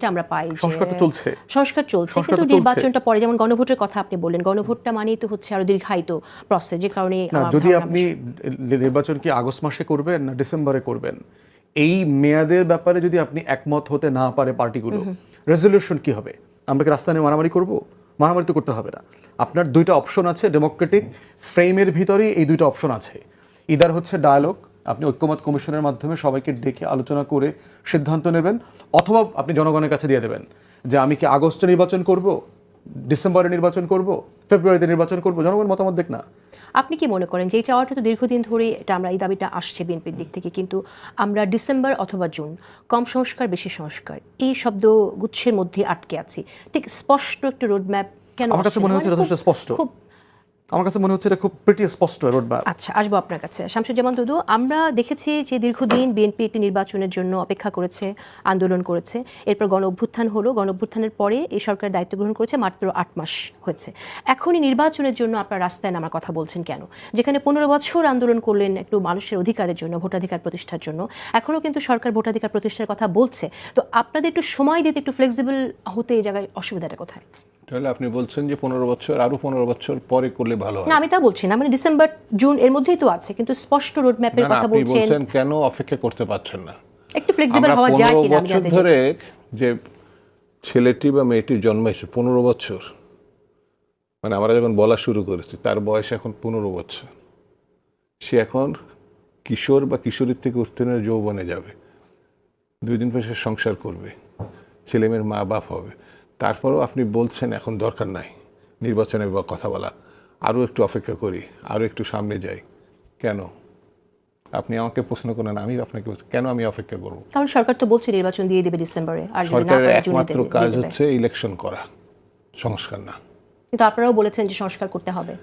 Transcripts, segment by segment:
লিস্টে আমরা পাই সংস্কার তো চলছে। সংস্কার চলছে কিন্তু নির্বাচনটা পরে যেমন গণভোটের কথা আপনি বললেন গণভোটটা মানেই তো হচ্ছে আরও দীর্ঘায়িত প্রসেস যে কারণে যদি আপনি নির্বাচন কি আগস্ট মাসে করবেন না ডিসেম্বরে করবেন? এই মেয়াদের ব্যাপারে যদি আপনি একমত হতে না পারে পার্টিগুলো রেজলিউশন কি হবে? আমরা কি রাস্তা নিয়ে মারামারি করব? মারামারি তো করতে হবে না। আপনার দুইটা অপশন আছে ডেমোক্রেটিক ফ্রেমের ভিতরেই এই দুইটা অপশন আছে। ইদার হচ্ছে ডায়ালগ আপনি ঐক্যমত কমিশনের মাধ্যমে সবাইকে ডেকে আলোচনা করে সিদ্ধান্ত নেবেন অথবা আপনি জনগণের কাছে দিয়ে দেবেন যে আমি কি আগস্টে নির্বাচন করব ডিসেম্বরে নির্বাচন করব ফেব্রুয়ারিতে নির্বাচন করব জনগণ মতামত দেখ না। আপনি কি মনে করেন যে এই চাওয়াটা তো দীর্ঘদিন ধরে এটা আমরা এই দাবিটা আসছে বিএনপির দিক থেকে কিন্তু আমরা ডিসেম্বর অথবা জুন কম সংস্কার বেশি সংস্কার এই শব্দ গুচ্ছের মধ্যে আটকে আছি। ঠিক স্পষ্ট একটা রোডম্যাপ কেন আমার কাছে মনে হচ্ছে মানে যথেষ্ট স্পষ্ট। খুব আমার কাছে মনে হচ্ছে এটা খুব প্রিটি স্পষ্ট রোড ম্যাপ আচ্ছা আসব আপনার কাছে। শামসুজ্জামান দুদু, আমরা দেখেছি যে দীর্ঘদিন বিএনপি একটি নির্বাচনের জন্য অপেক্ষা করেছে, আন্দোলন করেছে। এরপর গণ অভ্যুত্থান হলো। গণ অভ্যুত্থানের পরে এই সরকার দায়িত্ব গ্রহণ করেছে মাত্র আট মাস হয়েছে। এখনই নির্বাচনের জন্য আপনার রাস্তায় নামার কথা বলছেন কেন? যেখানে পনেরো বছর আন্দোলন করলেন একটু মানুষের অধিকারের জন্য, ভোটাধিকার প্রতিষ্ঠার জন্য। এখনও কিন্তু সরকার ভোটাধিকার প্রতিষ্ঠার কথা বলছে। তো আপনাদের একটু সময় দিতে, একটু ফ্লেক্সিবল হতে এই জায়গায় অসুবিধাটা কোথায়? তাহলে আপনি বলছেন যে পনেরো বছর আরও পনেরো বছর পরে করলে ভালো না আমি তা বলছি না মানে ডিসেম্বর জুন এর মধ্যেই তো আছে কিন্তু স্পষ্ট রোডম্যাপের কথা বলছেন। বলছেন কেন অপেক্ষা করতে পারছেন না? একটু ফ্লেক্সিবল হওয়া যায় কিনা আমি বছর ধরে যে ছেলেটি বা মেয়েটি জন্মাইছে পনেরো বছর। মানে আমরা যখন বলা শুরু করেছি তার বয়স এখন পনেরো বছর। সে এখন কিশোর বা কিশোরীর থেকে উত্তীর্ণের যৌবনে যাবে। দুই দিন পর সে সংসার করবে। ছেলেমেয়ের মা বাপ হবে। তারপরেও আপনি বলছেন এখন দরকার নাই। নির্বাচনে বা কথা বলা। আরও একটু অপেক্ষা করি আরও একটু সামনে যাই। কেন? আপনি আমাকে প্রশ্ন করেন আমি আপনাকে কেন আমি অপেক্ষা করব? কারণ সরকার তো বলছে নির্বাচন দিয়ে দেবে ডিসেম্বরে আর সরকারের একমাত্র কাজ হচ্ছে ইলেকশন করা সংস্কার না। কিন্তু আপনারাও বলেছেন যে সংস্কার করতে হবে।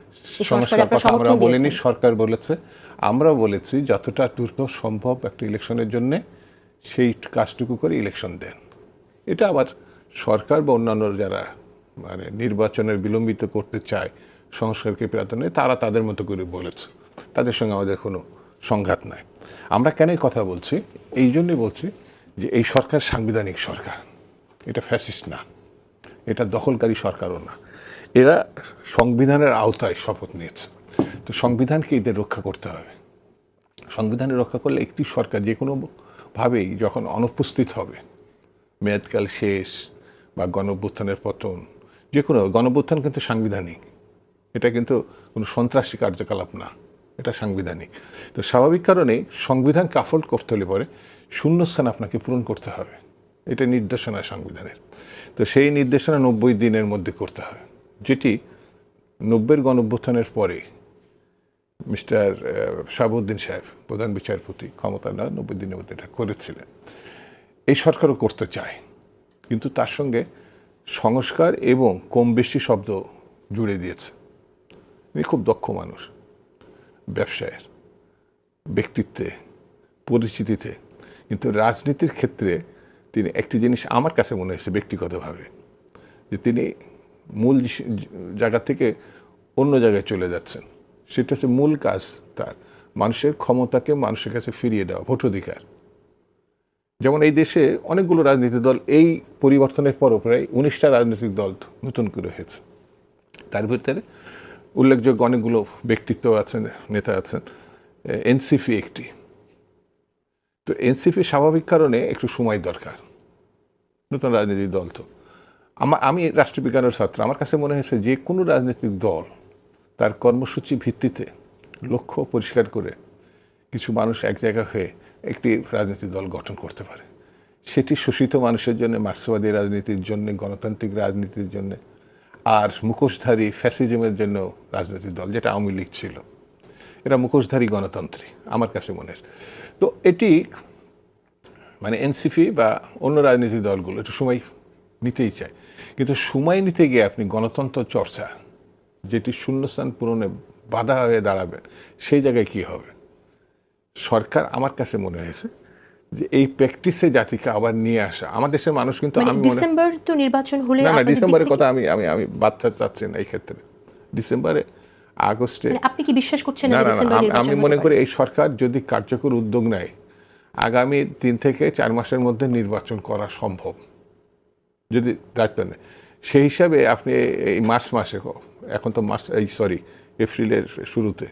সংস্কার আমরা বলিনি সরকার বলেছে। আমরা বলেছি যতটা দ্রুত সম্ভব একটা ইলেকশনের জন্য সেই কাজটুকু করে ইলেকশন দেন। এটা আবার সরকার বা অন্যান্য যারা মানে নির্বাচনের বিলম্বিত করতে চায়, সংস্কারকে প্রাধান্য তারা তাদের মতো করে বলেছে। তাদের সঙ্গে আমাদের কোনো সংঘাত নাই। আমরা কেন কথা বলছি? এই জন্যই বলছি যে এই সরকার সাংবিধানিক সরকার। এটা ফ্যাসিস্ট না। এটা দখলকারী সরকারও না। এরা সংবিধানের আওতায় শপথ নিয়েছে। তো সংবিধানকে এদের রক্ষা করতে হবে। সংবিধানে রক্ষা করলে একটি সরকার যে কোনোভাবেই যখন অনুপস্থিত হবে, মেয়াদকাল শেষ বা গণঅভ্যুত্থানের পতন, যে কোনো গণঅভ্যুত্থান কিন্তু সাংবিধানিক। এটা কিন্তু কোনো সন্ত্রাসী কার্যকলাপ না, এটা সাংবিধানিক। তো স্বাভাবিক কারণে সংবিধান কাফল করতে হলে পরে শূন্যস্থান আপনাকে পূরণ করতে হবে। এটা নির্দেশনা সংবিধানের। তো সেই নির্দেশনা নব্বই দিনের মধ্যে করতে হবে যেটি নব্বের গণঅভ্যুত্থানের পরে মিস্টার শাহাবুদ্দিন সাহেব, প্রধান বিচারপতি ক্ষমতা না নব্বই দিনের মধ্যে এটা করেছিলেন। এই সরকারও করতে চায়। কিন্তু তার সঙ্গে সংস্কার এবং কম বেশি শব্দ জুড়ে দিয়েছে। তিনি খুব দক্ষ মানুষ, ব্যবসায়ের, ব্যক্তিত্বে, পরিচিতিতে। কিন্তু রাজনীতির ক্ষেত্রে তিনি একটি জিনিস আমার কাছে মনে হয়েছে ব্যক্তিগতভাবে, যে তিনি মূল জায়গা থেকে অন্য জায়গায় চলে যাচ্ছেন। সেটা হচ্ছে মূল কাজ তার, মানুষের ক্ষমতাকে মানুষের কাছে ফিরিয়ে দেওয়া ভোটাধিকার যেমন এই দেশে অনেকগুলো রাজনৈতিক দল এই পরিবর্তনের পরও প্রায় উনিশটা রাজনৈতিক দল নতুন করে হয়েছে। তার ভিতরে উল্লেখযোগ্য অনেকগুলো ব্যক্তিত্ব আছেন, নেতা আছেন এনসিপি একটি। তো এনসিপি স্বাভাবিক কারণে একটু সময় দরকার, নতুন রাজনৈতিক দল তো। আমার আমি রাষ্ট্রবিজ্ঞানের ছাত্র, আমার কাছে মনে হয়েছে যে কোনো রাজনৈতিক দল তার কর্মসূচি ভিত্তিতে লক্ষ্য পরিষ্কার করে কিছু মানুষ এক জায়গা হয়ে একটি রাজনৈতিক দল গঠন করতে পারে। সেটি শোষিত মানুষের জন্য, মার্ক্সবাদী রাজনীতির জন্য, গণতান্ত্রিক রাজনীতির জন্য, আর মুখোশধারী ফ্যাসিজমের জন্য রাজনৈতিক দল, যেটা আওয়ামী লীগ ছিল। এরা মুখোশধারী গণতন্ত্রী, আমার কাছে মনে হয়েছে তো এটি মানে এনসিপি বা অন্য রাজনৈতিক দলগুলো একটু সময় নিতেই চায়। কিন্তু সময় নিতে গিয়ে আপনি গণতন্ত্র চর্চা, যেটি শূন্যস্থান পূরণে বাধা হয়ে দাঁড়াবেন সেই জায়গায় কি হবে? সরকার আমার কাছে মনে হয়েছে যে এই প্র্যাকটিসে জাতিকে আবার নিয়ে আসা। আমার দেশের মানুষ কিন্তু মানে আমি ডিসেম্বর তো নির্বাচন হলে না না ডিসেম্বরের কথা আমি আমি আমি বাচ্চা চাচ্ছি না এই ক্ষেত্রে। ডিসেম্বরে আগস্টে মানে আপনি কি বিশ্বাস করছেন না না আমি- মনে করি এই সরকার যদি কার্যকর উদ্যোগ নেয় আগামী তিন থেকে চার মাসের মধ্যে নির্বাচন করা সম্ভব। যদি দায়িত্ব নেয়। সেই হিসাবে আপনি এই মার্চ মাসে এখন তো মার্চ এই সরি এপ্রিলের শুরুতে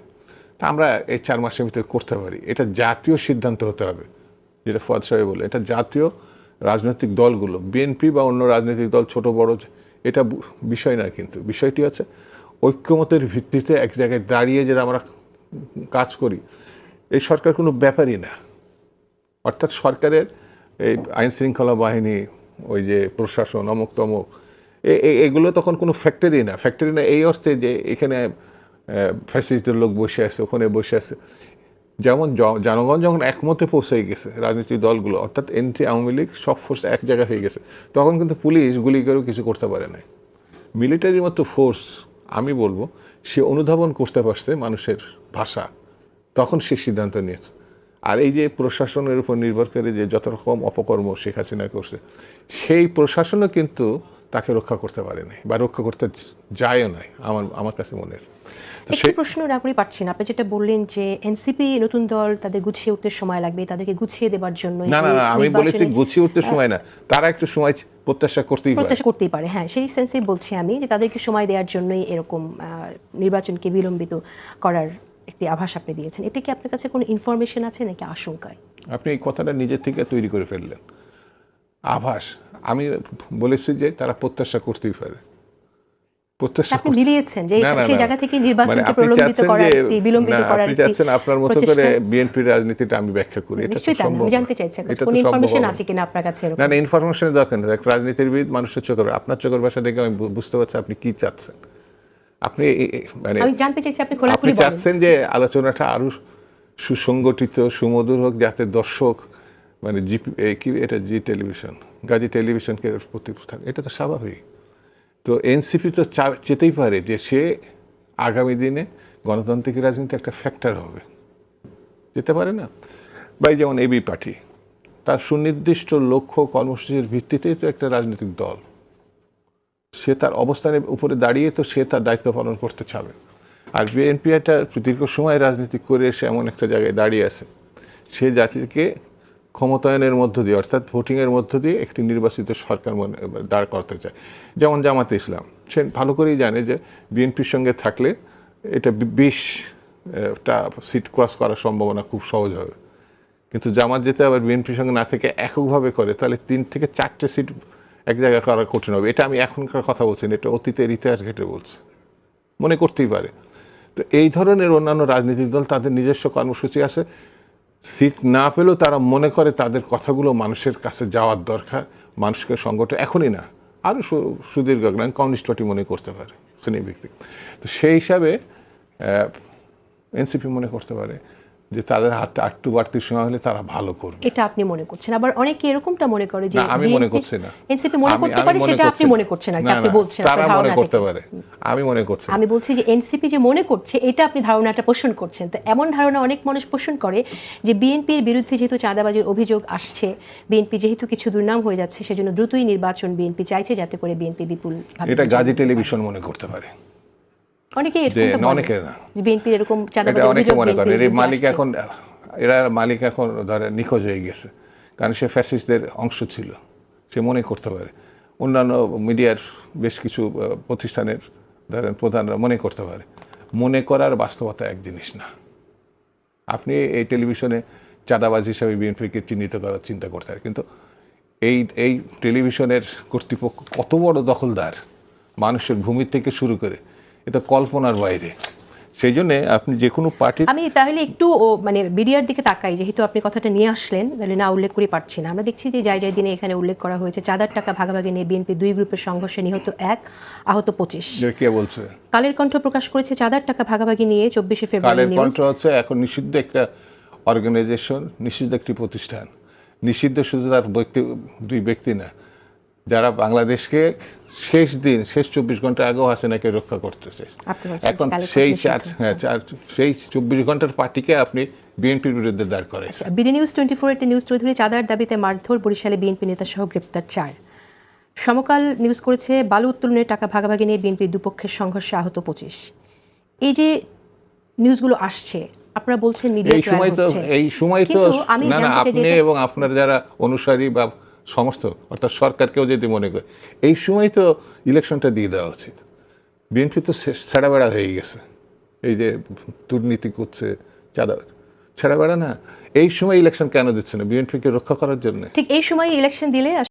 তা আমরা এই চার মাসের ভিতরে করতে পারি। এটা জাতীয় সিদ্ধান্ত হতে হবে, যেটা ফদ সাহেব বলে এটা জাতীয় রাজনৈতিক দলগুলো বিএনপি বা অন্য রাজনৈতিক দল, ছোট, বড়, এটা বিষয় না কিন্তু, বিষয়টি হচ্ছে ঐক্যমতের ভিত্তিতে এক জায়গায় দাঁড়িয়ে যেটা আমরা কাজ করি, এই সরকার কোনো ব্যাপারই না। অর্থাৎ সরকারের এই আইন শৃঙ্খলা বাহিনী, ওই যে প্রশাসন অমুক তমুক এগুলো তখন কোনো ফ্যাক্টরি না। ফ্যাক্টরি না এই অর্থে যে এখানে ফ্যাসিলিটির লোক বসে আছে, ওখানে বসে আছে। যেমন জনগণ যখন একমতে পৌঁছে গেছে, রাজনৈতিক দলগুলো, অর্থাৎ এনটি আওয়ামী লীগ, সব ফোর্স এক জায়গায় হয়ে গেছে। তখন কিন্তু পুলিশ গুলি করেও কিছু করতে পারে নাই। মিলিটারির মতো ফোর্স আমি বলব, সে অনুধাবন করতে পারছে মানুষের ভাষা। তখন সে সিদ্ধান্ত নিয়েছে। আর এই যে প্রশাসনের উপর নির্ভর করে যে যত রকম অপকর্ম শেখ হাসিনা করছে, সেই প্রশাসনও কিন্তু তাকে রক্ষা করতে পারে নাই বা রক্ষা করতে যায়ও নাই আমার আমার কাছে মনে হয়েছে তো সেই প্রশ্ন না করে পাচ্ছি না আপনি যেটা বললেন যে এনসিপি নতুন দল তাদের গুছিয়ে উঠতে সময় লাগবে তাদেরকে গুছিয়ে দেবার জন্য না না না আমি বলেছি গুছিয়ে উঠতে সময় না তারা একটু সময় প্রত্যাশা করতেই পারে প্রত্যাশা করতেই পারে হ্যাঁ সেই সেন্সেই বলছি আমি যে তাদেরকে সময় দেওয়ার জন্যই এরকম নির্বাচনকে বিলম্বিত করার একটি আভাস আপনি দিয়েছেন। এটা কি আপনার কাছে কোনো ইনফরমেশন আছে নাকি আশঙ্কায়? আপনি এই কথাটা নিজের থেকে তৈরি করে ফেললেন। আভাস। আমি বলেছি যে তারা প্রত্যাশা করতেই পারে। প্রত্যাশা আপনি মিলিয়েছেন যে না, না, সেই জায়গা থেকে মানে নির্বাচনকে প্রলম্বিত চাচ্ছেন একটি বিলম্বিত করার আপনি চাচ্ছেন আপনার মতো করে প্রচেষ্টা। রাজনীতিটা আমি ব্যাখ্যা করি। এটা তো নিশ্চয়ই তাই না, সম্ভব আমি জানতে চাইছি কোন ইনফরমেশন আছে কিনা আপনার কাছে না না ইনফরমেশনের দরকার নেই। রাজনীতিবিদ মানুষের চোখের আপনার চোখের ভাষা দেখে আমি বুঝতে পারছি আপনি কি চাচ্ছেন। আপনি মানে আমি জানতে চাইছি আপনি আপনি খোলাখুলি চাচ্ছেন যে আলোচনাটা আরও সুসংগঠিত সুমধুর হোক যাতে দর্শক মানে জি কি, এটা জি টেলিভিশন গাজী টেলিভিশনকে প্রতি এটা তো স্বাভাবিক। তো এনসিপি তো চেতেই পারে যে সে আগামী দিনে গণতান্ত্রিক রাজনীতি একটা ফ্যাক্টর হবে। যেতে পারে না? বা যেমন এবি পার্টি তার সুনির্দিষ্ট লক্ষ্য কর্মসূচির ভিত্তিতেই তো একটা রাজনৈতিক দল। সে তার অবস্থানের উপরে দাঁড়িয়ে তো সে তার দায়িত্ব পালন করতে চাবে। আর বিএনপি একটা দীর্ঘ সময় রাজনীতি করে এসে এমন একটা জায়গায় দাঁড়িয়ে আছে। সে জাতিকে ক্ষমতায়নের মধ্য দিয়ে, অর্থাৎ ভোটিংয়ের মধ্য দিয়ে একটি নির্বাচিত সরকার মনে, দাঁড় করতে চায়। যেমন জামাতে ইসলাম, সে ভালো করেই জানে যে বিএনপির সঙ্গে থাকলে এটা বিশটা সিট ক্রস করার সম্ভাবনা খুব সহজ হবে। কিন্তু জামাত যেতে আবার বিএনপির সঙ্গে না থেকে এককভাবে করে, তাহলে তিন থেকে চারটে সিট এক জায়গায় করা কঠিন হবে। এটা আমি এখনকার কথা বলছি না, এটা অতীতের ইতিহাস ঘেটে বলছি। মনে করতেই পারে। তো এই ধরনের অন্যান্য রাজনৈতিক দল তাদের নিজস্ব কর্মসূচি আছে। সিট না পেলেও তারা মনে করে তাদের কথাগুলো মানুষের কাছে যাওয়ার দরকার, মানুষকে সংগঠন এখনই না আরও সুদীর্ঘকালীন কমিউনিস্ট পার্টি মনে করতে পারে শ্রেণি ব্যক্তি তো সেই হিসাবে এনসিপি মনে করতে পারে যে তাদের হাতে আটটু বাড়তির সময় হলে তারা ভালো করবে। এটা আপনি মনে করছেন। আবার অনেকে এরকমটা মনে করে যে আমি মনে করছি না। এনসিপি মনে করতে পারে সেটা আপনি মনে করছেন আর না, আপনি বলছেন তারা মনে করতে পারে। আমি মনে করছি আমি বলছি যে এনসিপি যে মনে করছে এটা আপনি ধারণাটা পোষণ করছেন। তো এমন ধারণা অনেক মানুষ পোষণ করে যে বিএনপির বিরুদ্ধে যেহেতু চাঁদাবাজির অভিযোগ আসছে বিএনপি যেহেতু কিছু দুর্নাম হয়ে যাচ্ছে সেজন্য দ্রুতই নির্বাচন বিএনপি চাইছে যাতে করে বিএনপি বিপুল এটা গাজী টেলিভিশন মনে করতে পারে। অনেকে যে এরকমটা না, বলে। অনেকের না। বিএনপির এরকম অনেকে মনে করে এর মালিক এখন এরা মালিক এখন ধরে নিখোঁজ হয়ে গেছে। কারণ সে ফ্যাসিস্টদের অংশ ছিল। সে মনে করতে পারে। অন্যান্য মিডিয়ার বেশ কিছু প্রতিষ্ঠানের ধরেন প্রধানরা মনে করতে পারে। মনে করার বাস্তবতা এক জিনিস না। আপনি এই টেলিভিশনে চাঁদাবাজ হিসাবে বিএনপিকে চিহ্নিত করার চিন্তা করতে পারেন। কিন্তু এই এই টেলিভিশনের কর্তৃপক্ষ কত বড় দখলদার মানুষের ভূমি থেকে শুরু করে এটা কল্পনার বাইরে। সেই জন্যে আপনি যে কোনো পার্টি আমি তাহলে একটু মানে বিডিআর দিকে তাকাই যেহেতু আপনি কথাটা নিয়ে আসলেন তাহলে না উল্লেখ করে পারছি না। আমরা দেখছি যে যাই যাই দিনে এখানে উল্লেখ করা হয়েছে চাঁদার টাকা ভাগাভাগি নিয়ে বিএনপি দুই গ্রুপের সংঘর্ষে নিহত এক আহত পঁচিশ। কে বলছে? কালের কণ্ঠ প্রকাশ করেছে চাঁদার টাকা ভাগাভাগি নিয়ে চব্বিশে ফেব্রুয়ারি কালের কণ্ঠ হচ্ছে এখন নিষিদ্ধ একটা অর্গানাইজেশন নিষিদ্ধ একটি প্রতিষ্ঠান। নিষিদ্ধ শুধু তার ব্যক্তি দুই ব্যক্তি না যারা বাংলাদেশকে শেষ দিন শেষ চব্বিশ ঘণ্টা আগেও হাসিনাকে রক্ষা করতেছে এখন সেই চার হ্যাঁ চার সেই চব্বিশ ঘণ্টার পার্টিকে আপনি বিএনপির বিরুদ্ধে দাঁড় করাইছেন। বিডি নিউজ টোয়েন্টি ফোর একটি নিউজ তুলে ধরে চাঁদার দাবিতে মারধর বরিশালে বিএনপি নেতা সহ গ্রেপ্তার চার। সমকাল নিউজ করেছে বালু উত্তোলনের টাকা ভাগাভাগি নিয়ে বিএনপির দুপক্ষের সংঘর্ষে আহত পঁচিশ। এই যে নিউজগুলো আসছে আপনারা বলছেন মিডিয়া এই সময় তো এই সময় তো না আপনি এবং আপনার যারা অনুসারী বা সমস্ত, অর্থাৎ সরকারকেও যদি মনে করে। এই সময় তো ইলেকশনটা দিয়ে দেওয়া উচিত। বিএনপি তো ছেড়া বেড়া হয়ে গেছে। এই যে দুর্নীতি করছে, চাঁদা ছেড়া বেড়া না। এই সময় ইলেকশন কেন দিচ্ছে না? বিএনপিকে রক্ষা করার জন্য। ঠিক এই সময় ইলেকশন দিলে